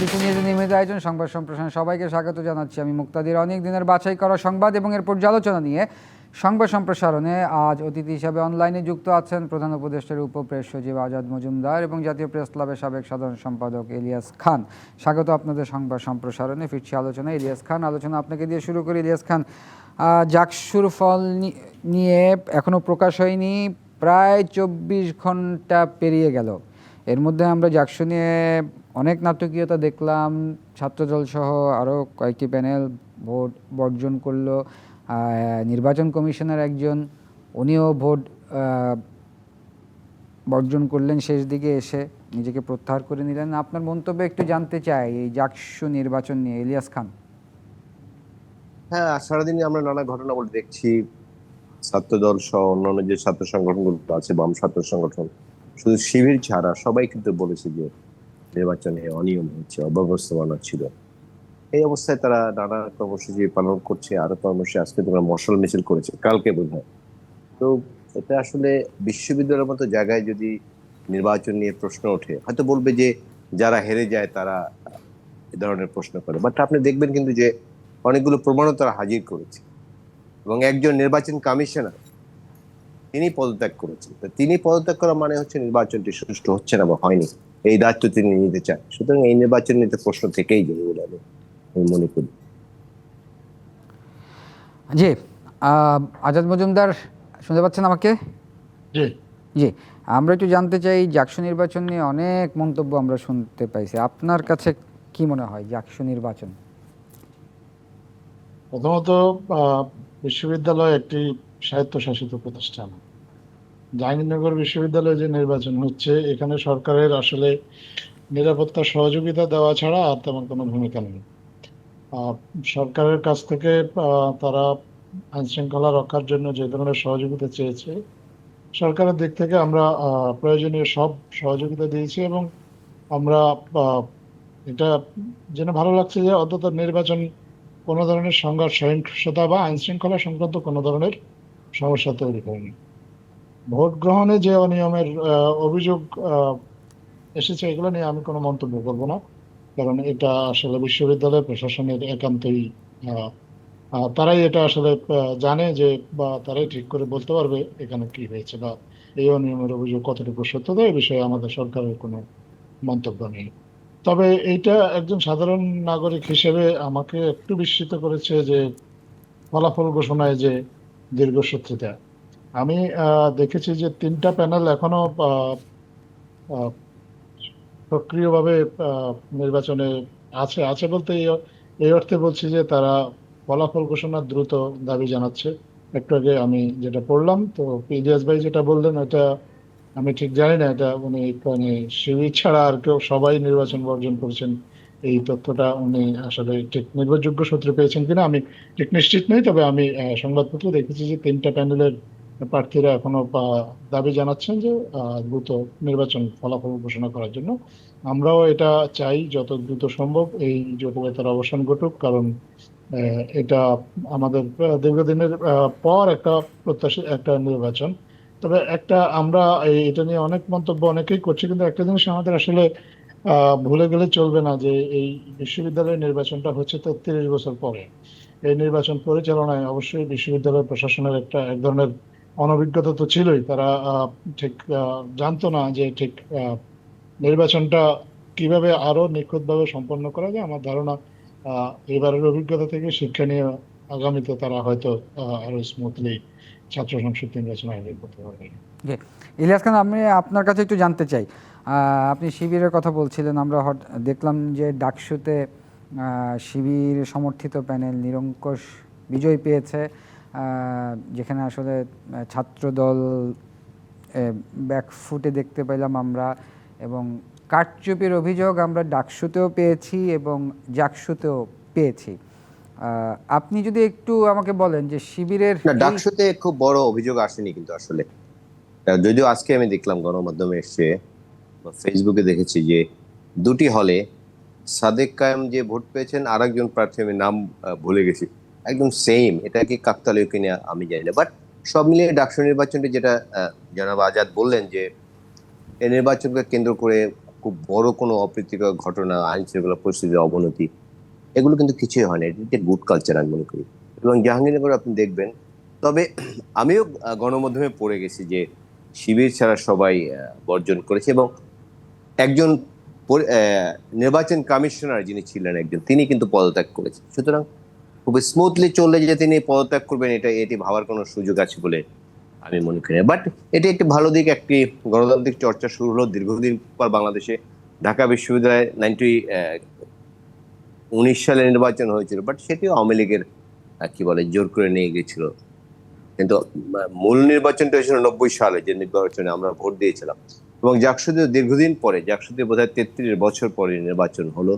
BBC নিউজের নিয়মিত আয়োজন, সংবাদ সম্প্রসারণ সবাইকে স্বাগত জানাচ্ছি। আমি মুক্তাদির। অনেক দিনের বাছাই করা সংবাদ এবং এর পর্যালোচনা নিয়ে সংবাদ সম্প্রসারণে আজ অতিথি হিসাবে অনলাইনে যুক্ত আছেন প্রধান উপদেষ্টার উপপ্রেস সচিব আজাদ মজুমদার এবং জাতীয় প্রেস ক্লাবের সাবেক সাধারণ সম্পাদক ইলিয়াস খান। স্বাগত আপনাদের সংবাদ সম্প্রসারণে, ফিরছি আলোচনা ইলিয়াস খান, আলোচনা আপনাকে দিয়ে শুরু করি। ইলিয়াস খান জাকসুর ফল নিয়ে এখনও প্রকাশ হয়নি, প্রায় চব্বিশ ঘণ্টা পেরিয়ে গেল। এর মধ্যে আমরা জাকসু নিয়ে অনেক নাটকীয়তা দেখলাম, ছাত্রদল সহ আরও কয়েকটি প্যানেল ভোট বর্জন করল নির্বাচন কমিশনের একজন, উনিও ভোট বর্জন করলেন শেষ দিকে এসে নিজেকে প্রত্যাহার করে নিলেন। আপনার মন্তব্য একটু জানতে চাই এই জাকসু নির্বাচন নিয়ে, ইলিয়াস খান। হ্যাঁ সারাদিনে আমরা নানা ঘটনাগুলো দেখছি। ছাত্রদল সহ অন্যান্য যে ছাত্র সংগঠনগুলো আছে, বাম ছাত্র সংগঠন, শুধু শিবির ছাড়া সবাই কিন্তু বলেছে যে নির্বাচনে অনিয়ম হচ্ছে, অব্যবস্থাপনা ছিল। এই অবস্থায় তারা নানা কর্মসূচি পালন করছে, আরও কর্মসূচি আজকে তোমরা মশাল মিছিল করেছে, কালকে বোধ তো এটা আসলে বিশ্ববিদ্যালয়ের মতো জায়গায় যদি নির্বাচন নিয়ে প্রশ্ন ওঠে, হয়তো বলবে যে যারা হেরে যায় তারা এ ধরনের প্রশ্ন করে। বাট আপনি দেখবেন কিন্তু যে অনেকগুলো প্রমাণও তারা হাজির করেছে। এবং একজন নির্বাচন কমিশনার, তিনি পদত্যাগ করেছেন। তিনি পদত্যাগ করা মানে হচ্ছে নির্বাচনটি সুষ্ঠু হচ্ছে না বা হয়নি। এই দায়িত্ব তিনি নিতে চান। সুতরাং এই নির্বাচন নিতে প্রশ্ন থেকেই যাবে বলে আমি আমি মনে করি। জি আজাদ মজুমদার শুনতে পাচ্ছেন আমাকে? জি। জি আমরা একটু জানতে চাই জাকসু নির্বাচন নিয়ে অনেক মন্তব্য আমরা শুনতে পাইছি। আপনার কাছে কি মনে হয় জাকসু নির্বাচন? প্রথমত আহ, বিশ্ববিদ্যালয় একটি স্বায়ত্তশাসিত প্রতিষ্ঠান। জাহাঙ্গীরনগর বিশ্ববিদ্যালয়ে যে নির্বাচন হচ্ছে, এখানে সরকারের আসলে নিরাপত্তা সহযোগিতা দেওয়া ছাড়া আর তেমন কোনো ভূমিকা নেই। সরকারের কাছ থেকে তারা আইন শৃঙ্খলা রক্ষার জন্য যে ধরনের সহযোগিতা চেয়েছে, সরকারের দিক থেকে আমরা প্রয়োজনীয় সব সহযোগিতা দিয়েছি এবং আমরা এটা জেনে ভালো লাগছে যে অন্তত নির্বাচন কোনো ধরনের সংঘাত সহিংসতা বা আইন শৃঙ্খলা সংক্রান্ত কোনো ধরনের সমস্যা তৈরি করেনি ভোট গ্রহণে যে অনিয়মের অভিযোগ এসেছে, এগুলো নিয়ে আমি কোনো মন্তব্য করব না। কারণ এটা আসলে বিশ্ববিদ্যালয় প্রশাসনের একান্তই তারাই এটা আসলে জানে যে, বা তারাই ঠিক করে বলতে পারবে এখানে কি হয়েছে বা এই অনিয়মের অভিযোগ কতটুকু সত্যতা এই বিষয়ে আমাদের সরকারের কোনো মন্তব্য নেই। তবে এইটা একজন সাধারণ নাগরিক হিসেবে আমাকে একটু বিস্মিত করেছে যে ফলাফল ঘোষণায় যে দীর্ঘসূত্রিতা আমি দেখেছি যে তিনটা প্যানেল এখনও সক্রিয়ভাবে নির্বাচনে আছে। আছে বলতে এই অর্থে বলছি যে তারা ফলাফল ঘোষণার দ্রুত দাবি জানাচ্ছে। একটু আগে আমি যেটা পড়লাম, তো ইলিয়াস ভাই যেটা বললেন এটা আমি ঠিক জানি না, এটা উনি মানে শিবির ছাড়া আর কেউ সবাই নির্বাচন বর্জন করছেন, এই তথ্যটা উনি আসলে ঠিক নির্ভরযোগ্য সূত্রে পেয়েছেন কিনা আমি ঠিক নিশ্চিত নই, তবে আমি সংবাদপত্র দেখেছি যে তিনটা প্যানেলের প্রার্থীরা এখনও দাবি জানাচ্ছেন যে দ্রুত নির্বাচন ফলাফল ঘোষণা করার জন্য। আমরাও এটা চাই যত দ্রুত সম্ভব এই জটিলতার অবসান ঘটুক, কারণ এটা আমাদের দীর্ঘদিনের পর একটা প্রত্যাশী, একটা নির্বাচন। তবে একটা আমরা এটা নিয়ে অনেক মন্তব্য অনেকেই করছি, কিন্তু একটা জিনিস আমাদের আসলে ভুলে গেলে চলবে না যে এই বিশ্ববিদ্যালয়ের নির্বাচনটা হচ্ছে তেত্রিশ বছর পরে। এই নির্বাচন পরিচালনায় অবশ্যই বিশ্ববিদ্যালয় প্রশাসনের একটা এক ধরনের অনভিজ্ঞতা তো ছিলই, তারা ঠিক জানতো না যে ঠিক নির্বাচনটা কীভাবে আরও নিখুঁতভাবে সম্পন্ন করা যায়। আমার ধারণা এবারের অভিজ্ঞতা থেকে শিক্ষা নিয়ে আগামীতে তারা হয়তো আরও স্মুথলি ছাত্র সংসদ নির্বাচন আয়োজন করতে পারবে। ইলিয়াস খান, আমি আপনার কাছে একটু জানতে চাই। আপনি শিবিরের কথা বলছিলেন, আমরা দেখলাম যে ডাকসুতে শিবির সমর্থিত প্যানেল নিরঙ্কুশ বিজয় পেয়েছে। যেখানে আসলে ছাত্রদল ব্যাকফুটে দেখতে পেলাম আমরা এবং কারচুপির অভিযোগ আমরা ডাকসুতেও পেয়েছি এবং জাকসুতেও পেয়েছি। আপনি যদি একটু আমাকে বলেন যে শিবিরের ডাকসুতে খুব বড় অভিযোগ আসেনি কিন্তু আসলে। যদিও আজকে আমি দেখলাম গণমাধ্যমে এসে বা ফেসবুকে দেখেছি যে দুটি হলে সাদেক কায়েম যে ভোট পেয়েছেন আর একজন প্রার্থী আমি নাম ভুলে গেছি। একদম সেম এটা কি কাকতালীয় কিনা আমি জানি না বাট সব মিলিয়ে ডাকসু নির্বাচনটি যেটা জনাব আজাদ বললেন যে এই নির্বাচনকে কেন্দ্র করে খুব বড় কোনো অপ্রীতিকর ঘটনা আইন শৃঙ্খলা পরিস্থিতির অবনতি, এগুলো কিন্তু কিছুই হয় না, এটি গুড কালচার আমি মনে করি। এবং জাহাঙ্গীরনগর আপনি দেখবেন, তবে আমিও গণমাধ্যমে পড়ে গেছি যে, শিবির ছাড়া সবাই বর্জন করেছে এবং একজন নির্বাচন কমিশনার যিনি ছিলেন একজন, তিনি কিন্তু পদত্যাগ করেছেন সুতরাং খুব স্মুথলি চললে যে তিনি পদত্যাগ করবেন, এটা, এটি ভাবার কোনো সুযোগ আছে বলে আমি মনে করি। বাট এটি একটি ভালো দিক, একটি গণতান্ত্রিক চর্চা শুরু হলো দীর্ঘদিন পর বাংলাদেশে। ঢাকা বিশ্ববিদ্যালয়ে নাইনটি উনিশ সালে নির্বাচন হয়েছিল বাট সেটিও আওয়ামী লীগের কি বলে, জোর করে নিয়ে গেছিল। কিন্তু মূল নির্বাচনটা হয়েছিল নব্বই সালে, যে নির্বাচনে আমরা ভোট দিয়েছিলাম। এবং জাকসুদে দীর্ঘদিন পরে জাকসুদে বোধ হয় তেত্রিশ বছর পরে নির্বাচন হলো।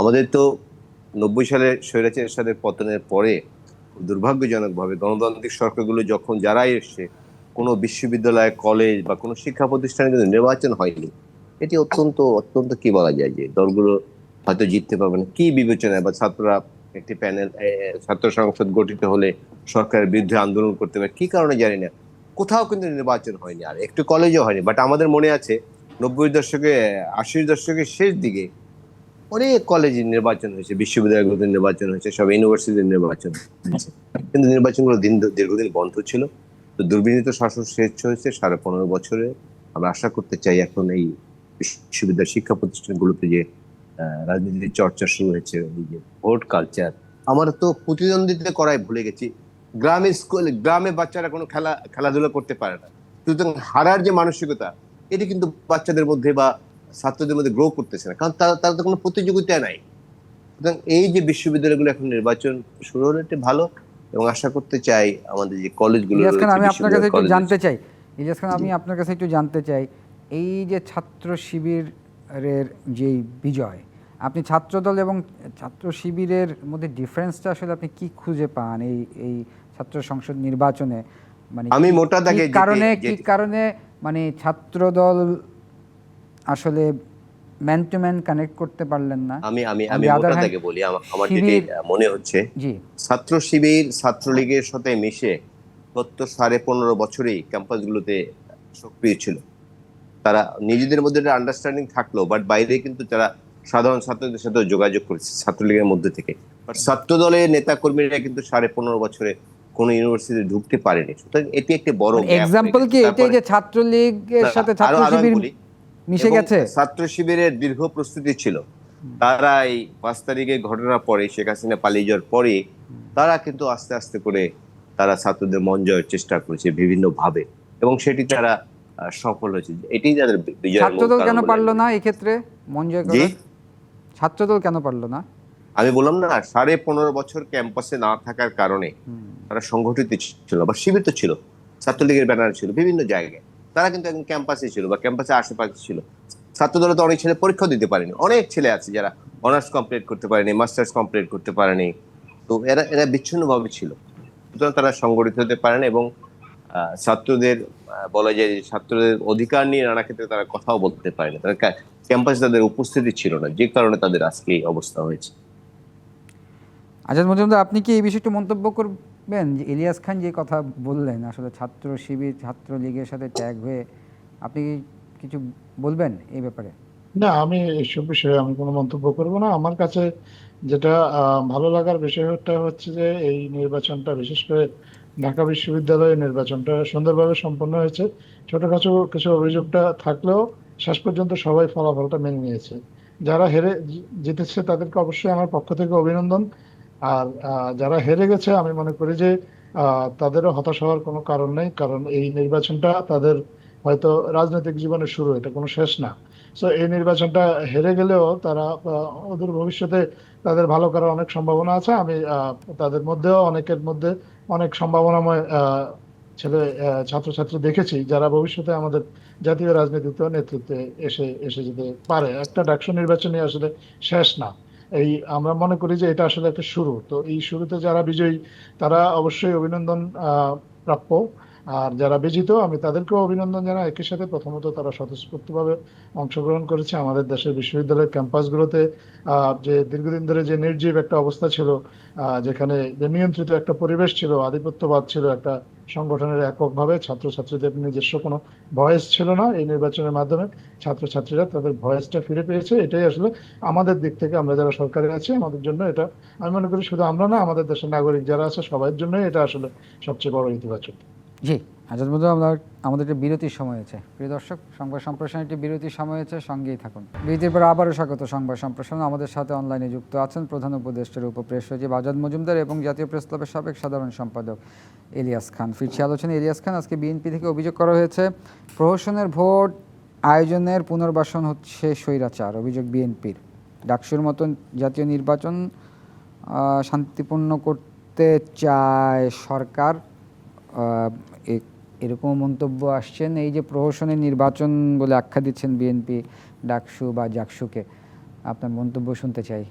আমাদের তো নব্বই সালে স্বৈরাচারের সাথে পতনের পরে দুর্ভাগ্যজনকভাবে গণতান্ত্রিক সরকারগুলো যখন যারাই এসছে, কোনো বিশ্ববিদ্যালয়, কলেজ বা কোনো শিক্ষা প্রতিষ্ঠানে কিন্তু নির্বাচন হয়নি। এটি অত্যন্ত অত্যন্ত কি বলা যায় যে দলগুলো হয়তো জিততে পারবে না। কি বিবেচনায় বা ছাত্ররা একটি প্যানেল ছাত্র সংসদ গঠিত হলে সরকারের বিরুদ্ধে আন্দোলন করতে পারে, কি কারণে জানি না। কোথাও কিন্তু নির্বাচন হয়নি, আর একটু কলেজও হয়নি। বাট আমাদের মনে আছে, নব্বই দশকে, আশির দশকের শেষ দিকে অনেক কলেজে নির্বাচন হয়েছে বিশ্ববিদ্যালয়গুলোতে নির্বাচন হয়েছে, সব ইউনিভার্সিটির নির্বাচন হয়েছে। কিন্তু নির্বাচনগুলো দিন দীর্ঘদিন বন্ধ ছিল। তো দুর্বিনীত শাসন শেষ হয়েছে সাড়ে পনেরো বছরে। আমরা আশা করতে চাই এখন এই বিশ্ববিদ্যালয় শিক্ষা প্রতিষ্ঠানগুলোতে যে রাজনীতির চর্চা শুরু হয়েছে, এই যে ভোট কালচার আমরা তো প্রতিদ্বন্দ্বিতা করাই ভুলে গেছি। গ্রামে স্কুল, গ্রামে বাচ্চারা কোনো খেলা, খেলাধুলা করতে পারে না। সুতরাং হারার যে মানসিকতা, এটি কিন্তু বাচ্চাদের মধ্যে বা ছাত্রদের মধ্যে গ্রো করতেছে না। কারণ তারা তারা তো কোনো প্রতিযোগিতা নাই। সুতরাং এই যে বিশ্ববিদ্যালয়গুলো এখন নির্বাচন শুরু হলো ভালো এবং আশা করতে চাই আমাদের যে কলেজগুলো আমি আপনার কাছে একটু জানতে চাই। ইলিয়াস খান আমি আপনার কাছে একটু জানতে চাই। এই যে ছাত্র শিবিরের যেই বিজয় আপনি ছাত্রদল এবং ছাত্র শিবিরের মধ্যে ডিফারেন্সটা আসলে আপনি কি খুঁজে পান এই এই ছাত্র সংসদ নির্বাচনে? মানে আমি মোটা দাগে কারণে কি কারণে মানে ছাত্রদল আসলে ম্যান টু ম্যান কানেক্ট করতে পারলেন না। আমি আমি আমি the other মোটা hand, বলি আমার যেটি মনে হচ্ছে জি। ছাত্র শিবির ছাত্রলীগের সাথে মিশে গত সাড়ে পনেরো বছরেই ক্যাম্পাসগুলোতে সক্রিয় ছিল। তারা নিজেদের মধ্যে একটা আন্ডারস্ট্যান্ডিং থাকল বাট বাইরে কিন্তু তারা সাধারণ ছাত্রদের সাথে যোগাযোগ করেছে ছাত্রলীগের মধ্যে থেকে। বাট ছাত্র দলের নেতা কর্মীরা কিন্তু সাড়ে পনেরো বছরে কোনো ইউনিভার্সিটিতে ঢুকতে পারেনি। সুতরাং এটি একটি বড় এক্সাম্পল কি? এটাই যে ছাত্রলীগের সাথে ছাত্র শিবির মিশে গেছে? ছাত্র শিবিরের দীর্ঘ প্রস্তুতি ছিল। তারা এই পাঁচ তারিখে ঘটনার পরে শেখ হাসিনা পালিয়ে যাওয়ার পরে তারা কিন্তু আস্তে আস্তে করে তারা ছাত্রদের মন জয়ের চেষ্টা করেছে বিভিন্ন ভাবে এবং সেটি তারা সফল হয়েছে। এটি তাদের ছাত্রদল কেন পারল না এক্ষেত্রে মন জয়? করে ছাত্রদল কেন পারল না? আমি বললাম না সাড়ে পনেরো বছর ক্যাম্পাসে না থাকার কারণে তারা সংগঠিত ছিল বা শিবির তো ছিল। ছাত্রলীগের ব্যানার ছিল বিভিন্ন জায়গায়। তারা কিন্তু একদম ক্যাম্পাসে ছিল বা ক্যাম্পাসে আশেপাশে ছিল। ছাত্রদলে তো অনেক ছেলে পরীক্ষা দিতে পারেনি। অনেক ছেলে আছে যারা অনার্স কমপ্লিট করতে পারেনি মাস্টার্স কমপ্লিট করতে পারেনি। তো এরা এরা বিচ্ছিন্নভাবে ছিল। সুতরাং তারা সংগঠিত হতে পারেন এবং ছাত্রদের বলা যায় যে ছাত্রদের অধিকার নিয়ে নানা ক্ষেত্রে তারা কথাও বলতে পারেনি। তারা ক্যাম্পাসে তাদের উপস্থিতি ছিল না, যে কারণে তাদের আজকে এই অবস্থা হয়েছে। আজাদ মজুমদার, আপনি কি এই বিষয়ে একটু মন্তব্য করবেন যে ইলিয়াস খান যে কথা বললেন, আসলে ছাত্র শিবির ছাত্র লীগের সাথে ট্যাগ হয়ে আপনি কিছু বলবেন এই ব্যাপারে? না, আমি এসব বিষয়ে আমি কোনো মন্তব্য করব না। আমার কাছে যেটা ভালো লাগার বিষয়টা হচ্ছে যে এই নির্বাচনটা, বিশেষ করে ঢাকা বিশ্ববিদ্যালয়ের নির্বাচনটা সুন্দরভাবে সম্পন্ন হয়েছে। ছোটখাটো কিছু অভিযোগটা থাকলেও শেষ পর্যন্ত সবাই ফলাফলটা মেনে নিয়েছে। যারা হেরে জিতেছে তাদেরকে অবশ্যই আমার পক্ষ থেকে অভিনন্দন। আর যারা হেরে গেছে, আমি মনে করি যে তাদেরও হতাশ হওয়ার কোনো কারণ নেই। কারণ এই নির্বাচনটা তাদের হয়তো রাজনৈতিক জীবনের শুরু, এটা কোনো শেষ না। সো এই নির্বাচনটা হেরে গেলেও তারা অদূর ভবিষ্যতে তাদের ভালো করার অনেক সম্ভাবনা আছে। আমি তাদের মধ্যেও, অনেকের মধ্যে অনেক সম্ভাবনাময় ছেলে ছাত্রছাত্রী দেখেছি, যারা ভবিষ্যতে আমাদের জাতীয় রাজনীতিতে নেতৃত্বে এসে এসে যেতে পারে। একটা ডাকসু নির্বাচনই আসলে শেষ না। এই আমরা মনে করি যে এটা আসলে একটা শুরু। তো এই শুরুতে যারা বিজয়ী, তারা অবশ্যই অভিনন্দন প্রাপ্য। আর যারা বিজিত, আমি তাদেরকেও অভিনন্দন জানাই। একই সাথে প্রথমত তারা স্বতঃস্ফূর্তভাবে অংশগ্রহণ করেছে আমাদের দেশের বিশ্ববিদ্যালয়ের ক্যাম্পাসগুলোতে। যে দীর্ঘদিন ধরে যে নির্জীব একটা অবস্থা ছিল যেখানে নিয়ন্ত্রিত একটা পরিবেশ ছিল, আধিপত্যবাদ ছিল, একটা সংগঠনের এককভাবে ছাত্রছাত্রীদের নিজস্ব কোনো ভয়েস ছিল না এই নির্বাচনের মাধ্যমে। ছাত্রছাত্রীরা তাদের ভয়েসটা ফিরে পেয়েছে। এটাই আসলে আমাদের দিক থেকে আমরা যারা সরকারে আছি, আমাদের জন্য এটা, আমি মনে করি শুধু আমরা না, আমাদের দেশের নাগরিক যারা আছে সবার জন্যই এটা আসলে সবচেয়ে বড় ইতিবাচক। জি। আজাদ মধ্যে আমরা আমাদের একটি বিরতির সময় হয়েছে। প্রিয় দর্শক, সংবাদ সম্প্রসারণ একটি বিরতির সময় হয়েছে, সঙ্গেই থাকুন। বিরতির পর আবারও স্বাগত সংবাদ সম্প্রসারণ। আমাদের সাথে অনলাইনে যুক্ত আছেন প্রধান উপদেষ্টার উপপ্রেস সচিব আজাদ মজুমদার এবং জাতীয় প্রেস ক্লাবের সাবেক সাধারণ সম্পাদক ইলিয়াস খান। ফিরছি আলোচনা ইলিয়াস খান, আজকে বিএনপি থেকে অভিযোগ করা হয়েছে, প্রহসনের ভোট আয়োজনের পুনর্বাসন হচ্ছে স্বৈরাচার, অভিযোগ বিএনপির। ডাকসুর মতন জাতীয় নির্বাচন শান্তিপূর্ণ করতে চায় সরকার এরকম মন্তব্য আসছেন। এই যে প্রহসনের নির্বাচন বলে আখ্যা দিচ্ছেন বিএনপি, ডাকসু বা জাকসুকে, আপনার মন্তব্য শুনতে চাই।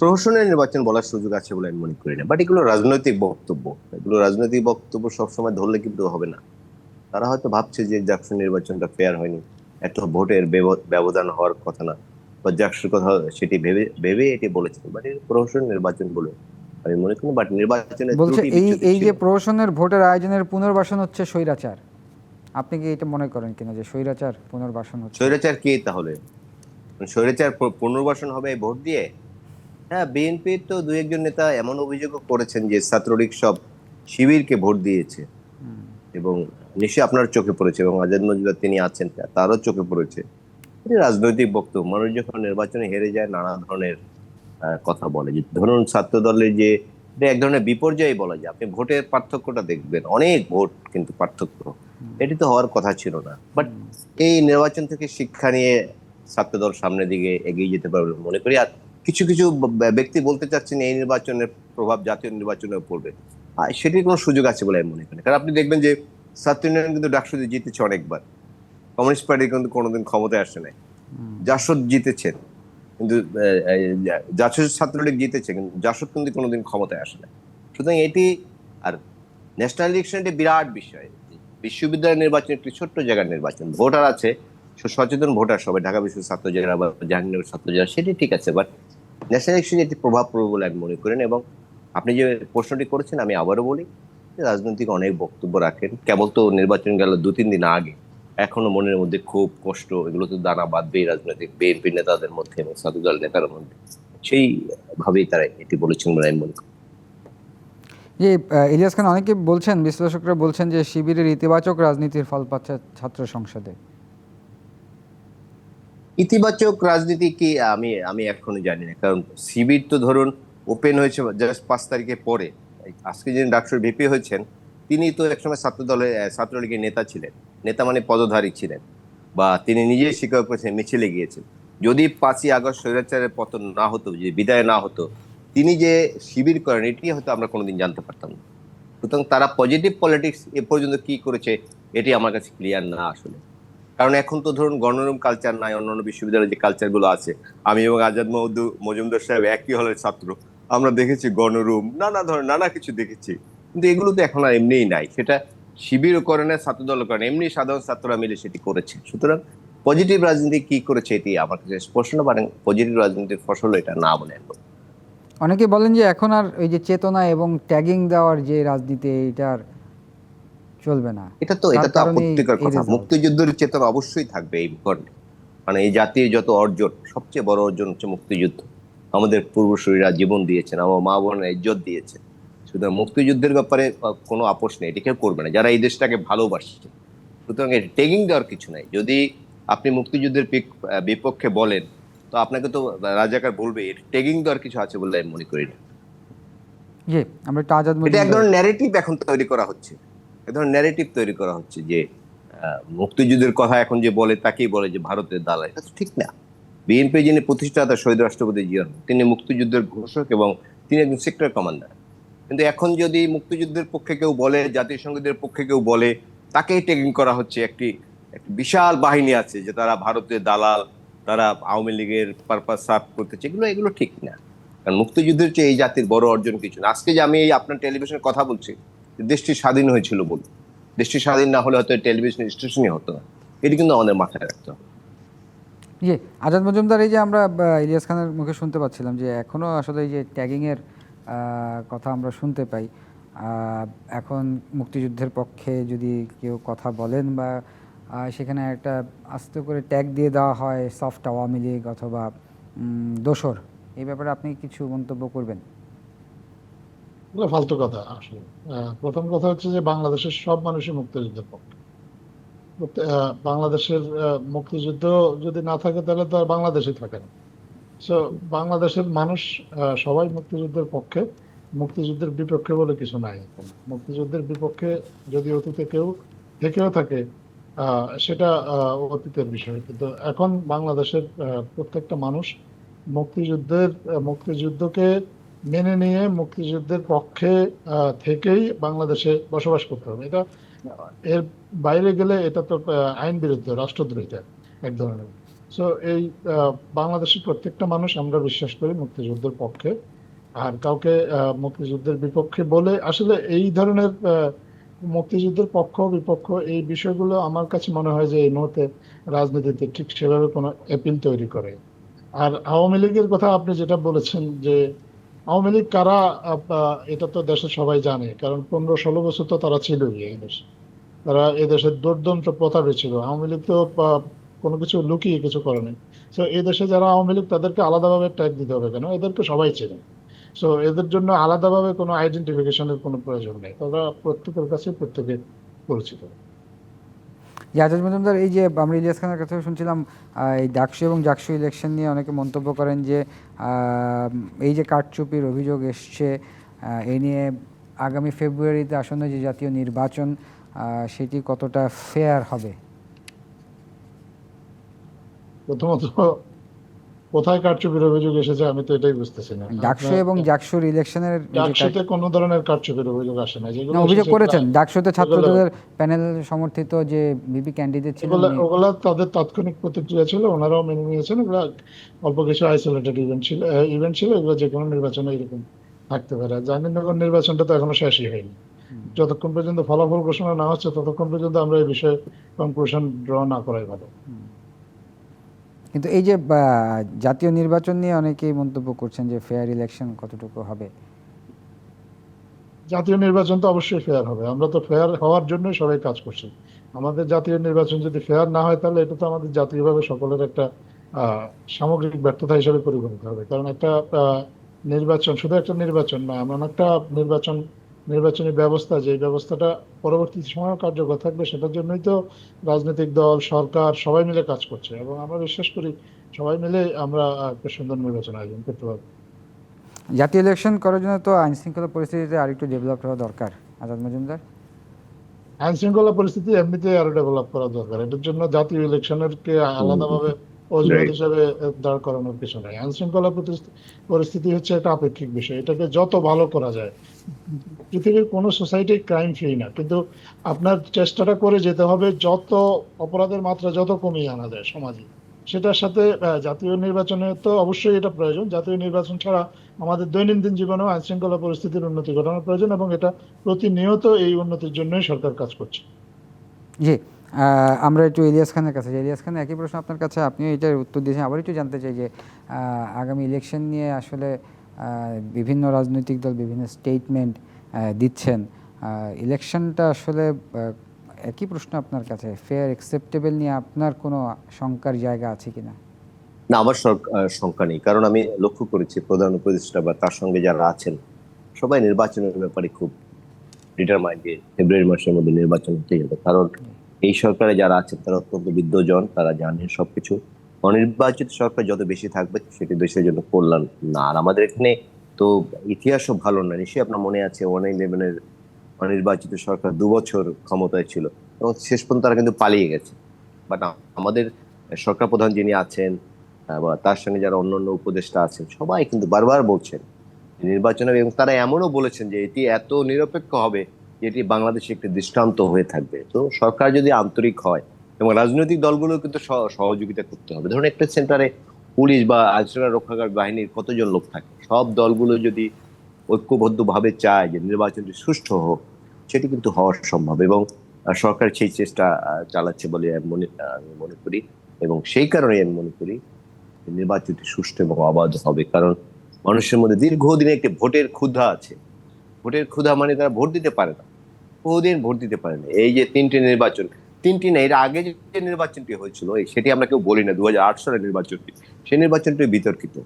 প্রহসনের নির্বাচন বলার সুযোগ আছে বলে আমি মনে করি না। বাট এগুলো রাজনৈতিক বক্তব্য। এগুলো রাজনৈতিক বক্তব্য সবসময় ধরলে কিন্তু হবে না। তারা হয়তো ভাবছে যে জাকসু নির্বাচনটা ফেয়ার হয়নি। এত ভোটের ব্যবধান হওয়ার কথা না। বা জাকসুর কথা সেটি ভেবে ভেবে এটি বলেছেন বাট প্রহসন নির্বাচন বলে আমি মনে করি বাট বলছে এই এই যে ছিল। প্রহসনের ভোটের আয়োজনের পুনর্বাসন হচ্ছে স্বৈরাচার। আপনি কি এটা মনে করেন কিনা যে স্বৈরাচার পুনর্বাসন হচ্ছে? স্বৈরাচার কে তাহলে? স্বৈরাচার পুনর্বাসন হবে এই ভোট দিয়ে? হ্যাঁ বিএনপির তো দু একজন নেতা এমন অভিযোগও করেছেন যে ছাত্রলীগ সব শিবিরকে ভোট দিয়েছে। এবং নিশ্চয়ই আপনার চোখে পড়েছে এবং আজাদ মজুদার তিনি আছেন তারও চোখে পড়েছে। রাজনৈতিক বক্তব্য। মানুষ যখন নির্বাচনে হেরে যায় নানা ধরনের কথা বলে। যে ধরুন ছাত্র দলের যে এক ধরনের বিপর্যয় বলা যায় আপনি ভোটের পার্থক্যটা দেখবেন অনেক ভোট কিন্তু পার্থক্য। এটি তো হওয়ার কথা ছিল না। বাট এই নির্বাচন থেকে শিক্ষা নিয়ে ছাত্রদল সামনের দিকে এগিয়ে যেতে পারবে মনে করি। আর কিছু কিছু ব্যক্তি বলতে চাচ্ছেন এই নির্বাচনের প্রভাব জাতীয় নির্বাচনেও পড়বে। আর সেটির কোনো সুযোগ আছে বলে আমি মনে করি কারণ আপনি দেখবেন যে ছাত্র ইউনিয়ন কিন্তু ডাকসুতে জিতেছে অনেকবার। কমিউনিস্ট পার্টি কিন্তু কোনোদিন ক্ষমতায় আসে নাই। জাসদ জিতেছেন। কিন্তু আহ, এই জা- ছাত্রলীগ জিতেছে কিন্তু জাসদ কিন্তু কোনোদিন ক্ষমতায় আসে না। সুতরাং এটি আর ন্যাশনাল ইলেকশন একটি বিরাট বিষয়। বিশ্ববিদ্যালয় নির্বাচন একটি ছোট্ট জায়গার নির্বাচন। ভোটার আছে সচেতন ভোটার সবাই ঢাকা বিশ্ব ছাত্র যারা বা জাহাঙ্গীরনগর ছাত্র যারা সেটি ঠিক আছে বাট ন্যাশনাল ইলেকশনে এটি প্রভাব পড়বে বলে আমি মনে করেন এবং আপনি যে প্রশ্নটি করেছেন আমি আবারও বলি রাজনৈতিক অনেক বক্তব্য রাখেন। কেবল তো নির্বাচন গেল দু তিন দিন আগে। এখনও মনের মধ্যে খুব কষ্ট এগুলো তো দানা বাঁধবেই রাজনৈতিক বিএনপি নেতাদের মধ্যে এবং ছাত্র দল নেতার মধ্যে। সেই ভাবেই তারা এটি বলেছেন বলে আমি মনে করি। যে ইলিয়াস খান অনেকে বলছেন বিশ্লেষকরা বলছেন যে শিবিরের ইতিবাচক রাজনীতির ফল পাচ্ছে ছাত্র সংসদে। ইতিবাচক রাজনীতি কি আমি আমি এখনও জানি না। কারণ শিবির তো ধরুন ওপেন হয়েছে জাস্ট পাঁচ তারিখে পরে। আজকে যিনি ডাক্তার ভিপি হয়েছেন তিনি তো একসময় ছাত্র দলের ছাত্রলীগের নেতা ছিলেন। নেতা মানে পদধারী ছিলেন বা তিনি নিজেই স্বীকার করেছেন মিছিলে গিয়েছেন। যদি পাঁচই আগস্ট স্বৈরাচারের পতন না হতো যে বিদায় না হতো, তিনি যে শিবির করেন, এটি হয়তো আমরা কোনোদিন জানতে পারতাম না। সুতরাং তারা পজিটিভ পলিটিক্স এ পর্যন্ত কি করেছে, এটি আমার কাছে ক্লিয়ার না আসলে। কারণ এখন তো ধরুন গণরুম কালচার নাই, অন্যান্য বিশ্ববিদ্যালয়ের যে কালচারগুলো আছে, আমি এবং আজাদ মহদু মজুমদার সাহেব একই হলের ছাত্র, আমরা দেখেছি গণরুম, নানা ধরনের, নানা কিছু দেখেছি। কিন্তু এগুলো তো এখন আর এমনিই নাই। সেটা শিবিরও করে না ছাত্রদলও করে না। এমনি সাধারণ ছাত্ররা মিলে সেটি করেছে। সুতরাং পজিটিভ রাজনীতি কি করেছে এটি আমার কাছে স্পষ্ট না পারেন পজিটিভ রাজনীতির ফসল এটা না বলে বলব। অনেকে বলেন যে এখন আর ওই যে চেতনা এবং ট্যাগিং দেওয়ার যে রাজনীতি এটার চলবে না। এটা তো এটা তো আপত্তিকর কথা। মুক্তিযুদ্ধের চেতনা অবশ্যই থাকবে এই ভূখণ্ডে মানে এই জাতির যত অর্জন সবচেয়ে বড় অর্জন হচ্ছে মুক্তিযুদ্ধ। আমাদের পূর্বসূরীরা জীবন দিয়েছেন আমার মা বোনেরা ইজ্জত দিয়েছেন। সুতরাং মুক্তিযুদ্ধের ব্যাপারে কোনো আপোষ নেই এটা কেউ করবে না যারা এই দেশটাকে ভালোবাসছে সুতরাং এর টেগিং দেওয়ার কিছু নাই। যদি আপনি মুক্তিযুদ্ধের বিপক্ষে বলেন তো আপনাকে তো রাজাকার বলবে এর টেগিং দেওয়ার কিছু আছে বলে আমি মনে করি না। জি আমরা একটু আজাদ এটা এক ধরনের ন্যারেটিভ এখন তৈরি করা হচ্ছে। এক ধরনের ন্যারেটিভ তৈরি করা হচ্ছে যে মুক্তিযুদ্ধের কথা এখন যে বলে তাকেই বলে যে ভারতের দালাল। এটা তো ঠিক না। বিএনপি যিনি প্রতিষ্ঠাতা শহীদ রাষ্ট্রপতি জিয়া তিনি মুক্তিযুদ্ধের ঘোষক এবং তিনি একজন সেক্টর কমান্ডার কিন্তু এখন যদি মুক্তিযুদ্ধের পক্ষে কেউ বলে জাতীয় সঙ্গীতের পক্ষে কেউ বলে, তাকেই টেকিং করা হচ্ছে একটি একটি বিশাল বাহিনী আছে যে তারা ভারতের দালাল, তারা আওয়ামী লীগের পারপাস সার্ভ করতেছে। এগুলো এগুলো ঠিক না। কারণ মুক্তিযুদ্ধের চেয়ে এই জাতির বড় অর্জন কিছু না। আজকে যে আমি এই আপনার টেলিভিশনের কথা বলছি দেশটি স্বাধীন হয়েছিল বলে দেশটি স্বাধীন না হলে হয়তো টেলিভিশন স্টেশনই হতো না। এটি কিন্তু আমাদের মাথায় রাখতে হবে। জি আজাদ মজুমদার, এই যে আমরা ইলিয়াস খানের মুখে শুনতে পাচ্ছিলাম যে এখনও আসলে এই যে ট্যাগিংয়ের কথা আমরা শুনতে পাই। এখন মুক্তিযুদ্ধের পক্ষে যদি কেউ কথা বলেন বা সেখানে একটা আস্তে করে ট্যাগ দিয়ে দেওয়া হয় সফট আওয়ামী লীগ অথবা দোসর, এই ব্যাপারে আপনি কিছু মন্তব্য করবেন? ফালতু কথা আসলে। প্রথম কথা হচ্ছে যে বাংলাদেশের সব মানুষই মুক্তিযুদ্ধের পক্ষে। বাংলাদেশের মুক্তিযুদ্ধ যদি না থাকে তাহলে তো আর বাংলাদেশই থাকে না। সো বাংলাদেশের মানুষ সবাই মুক্তিযুদ্ধের পক্ষে, মুক্তিযুদ্ধের বিপক্ষে বলে কিছু নাই। মুক্তিযুদ্ধের বিপক্ষে যদি অতীতে কেউ থেকেও থাকে সেটা অতীতের বিষয়। কিন্তু এখন বাংলাদেশের প্রত্যেকটা মানুষ মুক্তিযুদ্ধের মুক্তিযুদ্ধকে মেনে নিয়ে মুক্তিযুদ্ধের পক্ষে থেকেই বাংলাদেশে বসবাস করতে হবে। এটা এর বাইরে গেলে এটা তো আইন বিরুদ্ধ, রাষ্ট্রদ্রোহিতা, এক ধরনের। সো এই বাংলাদেশের প্রত্যেকটা মানুষ আমরা বিশ্বাস করি মুক্তিযুদ্ধের পক্ষে। আর কাউকে মুক্তিযুদ্ধের বিপক্ষে বলে আসলে এই ধরনের মুক্তিযুদ্ধের পক্ষ, বিপক্ষ এই বিষয়গুলো আমার কাছে মনে হয় যে এই মুহূর্তে রাজনীতিতে ঠিক সেভাবে কোনো অ্যাপিল তৈরি করে। আর আওয়ামী লীগের কথা আপনি যেটা বলেছেন যে আওয়ামী লীগ কারা এটা তো দেশে সবাই জানে। কারণ পনেরো ষোলো বছর তো তারা ছিলই এই দেশে। তারা এই দেশের দুর্দন্ত প্রতাপে ছিল। আওয়ামী লীগ তো কোনো কিছু লুকিয়ে কিছু করেনি তো এই দেশে যারা আওয়ামী লীগ, তাদেরকে আলাদাভাবে ট্যাগ দিতে হবে কেন? এদেরকে সবাই চেনে। সো এদের জন্য আলাদাভাবে কোনো আইডেন্টিফিকেশনের কোনো প্রয়োজন নেই। তারা প্রত্যেকের কাছে প্রত্যেকে পরিচিত। আজাদ মজুমদার, এই যে আমরা ইলিয়াস খানের কাছে শুনছিলাম এই ডাকসু এবং জাকসু ইলেকশন নিয়ে অনেকে মন্তব্য করেন যে এই যে কারচুপির অভিযোগ এসছে এই নিয়ে আগামী ফেব্রুয়ারিতে আসন্ন যে জাতীয় নির্বাচন সেটি কতটা ফেয়ার হবে? প্রথমত কোথায় কারচুপির অভিযোগ এসেছে আমি তো এটাই বুঝতেছি না। ডাকসু এবং জাকসুর ইলেকশনের ডাকসুতে কোনো ধরনের কারচুপির অভিযোগ আসে না যেগুলো অভিযোগ করেছেন। ডাকসুতে ছাত্রদের প্যানেল সমর্থিত যে বিপি ক্যান্ডিডেট ছিলেন ওগুলা তাদের তাৎক্ষণিক প্রতিক্রিয়া ছিল ওনারাও মেনে নিয়েছেন। এগুলা অল্প কিছু আইসোলেটেড ইভেন্ট ছিল ইভেন্ট ছিল এগুলো যে কোনো নির্বাচনে এরকম থাকতে পারে। জাহাঙ্গীরনগর নির্বাচনটা তো এখনও শেষই হয়নি। যতক্ষণ পর্যন্ত ফলাফল ঘোষণা না হচ্ছে ততক্ষণ পর্যন্ত আমরা এই বিষয়ে কনক্লুশন ড্র না করাই ভালো। কিন্তু এই যে জাতীয় নির্বাচন নিয়ে অনেকেই মন্তব্য করছেন যে ফেয়ার ইলেকশন কতটুকু হবে? জাতীয় নির্বাচন তো অবশ্যই ফেয়ার হবে। আমরা তো ফেয়ার হওয়ার জন্যই সবাই কাজ করছি। আমাদের জাতীয় নির্বাচন যদি ফেয়ার না হয়, তাহলে এটা তো আমাদের জাতীয়ভাবে সকলের একটা সামগ্রিক ব্যর্থতা হিসেবে পরিগণিত হবে। কারণ একটা নির্বাচন শুধু একটা নির্বাচন না এমন একটা নির্বাচন নির্বাচনী ব্যবস্থা যে ব্যবস্থাটা পরবর্তী সময় কার্যকর থাকবে সেটার জন্যই তো রাজনৈতিক দল সরকার সবাই মিলে কাজ করছে এবং আমরা বিশ্বাস করি সবাই মিলে আমরা একটা সুন্দর নির্বাচন আয়োজন করতে পারব। জাতীয় ইলেকশন করার জন্য তো আইন শৃঙ্খলা পরিস্থিতিতে আরেকটু ডেভেলপ হওয়া দরকার। আজাদ মজুমদার? আইন শৃঙ্খলা পরিস্থিতি এমনিতে আরও ডেভেলপ করা দরকার। এটার জন্য জাতীয় ইলেকশনের কে আলাদাভাবে অজুহাত. হিসেবে দাঁড় করানোর কিছু নাই। আইন শৃঙ্খলা পরিস্থিতি- হচ্ছে একটা আপেক্ষিক বিষয়। এটাকে যত ভালো করা যায় পৃথিবীর কোনো সোসাইটি ক্রাইম ফ্রি না। কিন্তু আপনার চেষ্টাটা করে যেতে হবে যত অপরাধের মাত্রা যত কমিয়ে আনা যায় সমাজে। সেটার সাথে আহ, জাতীয় নির্বাচনে তো অবশ্যই এটা প্রয়োজন। জাতীয় নির্বাচন ছাড়া আমাদের দৈনন্দিন জীবনেও আইন শৃঙ্খলা পরিস্থিতির উন্নতি ঘটানোর প্রয়োজন এবং এটা প্রতিনিয়ত এই উন্নতির জন্যই সরকার কাজ করছে। জি। আমরা একটু ইলিয়াস খানের কাছে যাই। ইলিয়াস খান, একই প্রশ্ন আপনার কাছে আপনি এটার উত্তর দিয়েছেন। আবার একটু জানতে চাই যে আগামী ইলেকশন নিয়ে আসলে বিভিন্ন রাজনৈতিক দল বিভিন্ন স্টেটমেন্ট দিচ্ছেন। ইলেকশনটা আসলে একই প্রশ্ন আপনার কাছে ফেয়ার অ্যাকসেপ্টেবল নিয়ে আপনার কোনো শঙ্কার জায়গা আছে কিনা? না, আমার শঙ্কা নেই। কারণ আমি লক্ষ্য করেছি, প্রধান উপদেষ্টা বা তার সঙ্গে যারা আছেন, সবাই নির্বাচনের ব্যাপারে খুব ডিটারমাইন্ড ফেব্রুয়ারি মাসের মধ্যে নির্বাচন হতেই হবে। কারণ এই সরকারে যারা আছেন তারা অত্যন্ত বিদ্যজন তারা জানেন সবকিছু। অনির্বাচিত সরকার যত বেশি থাকবে, সেটি দেশের জন্য কল্যাণ। না, আর আমাদের এখানে তো ইতিহাসও ভালো না। নিশ্চয়ই আপনার মনে আছে ওয়ান ইলেভেনের অনির্বাচিত সরকার দু বছর ক্ষমতায় ছিল এবং শেষ পর্যন্ত তারা কিন্তু পালিয়ে গেছে। বাট আমাদের সরকার প্রধান যিনি আছেন, বা তার সঙ্গে যারা অন্যান্য উপদেষ্টা আছেন, সবাই কিন্তু বারবার বলছেন, নির্বাচন এবং তারা এমনও বলেছেন যে এটি এত নিরপেক্ষ হবে যে এটি বাংলাদেশে একটি দৃষ্টান্ত হয়ে থাকবে। তো সরকার যদি আন্তরিক হয় এবং রাজনৈতিক দলগুলো কিন্তু সহ- সহযোগিতা করতে হবে। ধরুন একটা সেন্টারে পুলিশ বা আইনশৃঙ্খলা রক্ষাকার বাহিনীর কতজন লোক থাকে? সব দলগুলো যদি ঐক্যবদ্ধভাবে চায় যে নির্বাচনটি সুষ্ঠু হোক, সেটি কিন্তু হওয়া সম্ভব এবং সরকার সেই চেষ্টা চালাচ্ছে বলে আমি মনে আমি মনে করি এবং সেই কারণে আমি মনে করি নির্বাচনটি সুষ্ঠু এবং অবাধ হবে। কারণ মানুষের মধ্যে দীর্ঘদিনে একটি ভোটের ক্ষুধা আছে। ভোটের ক্ষুধা মানে তারা ভোট দিতে পারে না। বহুদিন ভোট দিতে পারে না এই যে তিনটি নির্বাচন, তিনটি না, এর আগে যে নির্বাচনটি হয়েছিল সেটি আমরা কেউ বলি না দু সালের নির্বাচনটি। সেই নির্বাচনটি বিতর্কিত।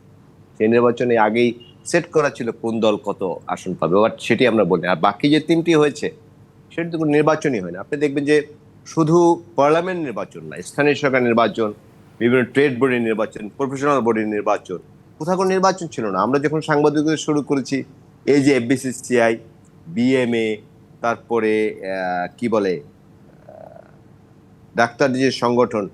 সেই নির্বাচনে আগেই সেট করা ছিল কোন দল কত আসন পাবে, বাট সেটি আমরা বলি আর বাকি যে তিনটি হয়েছে, সেটি তো কোনো নির্বাচনই হয় না আপনি দেখবেন যে শুধু পার্লামেন্ট নির্বাচন না, স্থানীয় সরকার নির্বাচন, বিভিন্ন ট্রেড বোর্ডের নির্বাচন, প্রফেশনাল বোর্ডের নির্বাচন, কোথাও কোনো নির্বাচন ছিল না। আমরা যখন সাংবাদিকতা শুরু করেছি, এই যে এফবিসিসিআই, বিএমএ তারপরে কি বলে আহ, ডাক্তার যে সংগঠন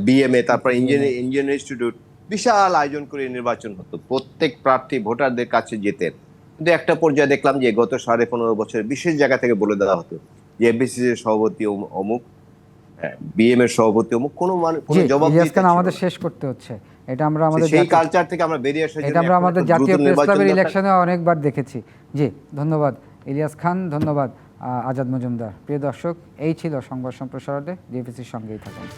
বিএমএ তারপর ইঞ্জিনিয়ার ইঞ্জিনিয়ার ইনস্টিটিউট বিশাল আয়োজন করে নির্বাচন হতো। প্রত্যেক প্রার্থী ভোটারদের কাছে যেতেন। কিন্তু একটা পর্যায়ে দেখলাম যে গত সাড়ে পনেরো বছর বিশেষ জায়গা থেকে বলে দেওয়া হতো যে এফবিসিসি সভাপতি অমু- অমুক বিএম এর সভাপতি অমুক কোনো মানে কোনো জবাব আমাদের শেষ করতে হচ্ছে। এটা আমরা আমাদের সেই কালচার থেকে আমরা বেরিয়ে আসার এটা আমরা আমাদের জাতীয় প্রেস ক্লাবের ইলেকশনে অনেকবার দেখেছি। জি ধন্যবাদ। ইলিয়াস খান ধন্যবাদ আজাদ মজুমদার। প্রিয় দর্শক এই ছিল সংবাদ সম্প্রসারণে ডিএফিসির সঙ্গেই থাকুন।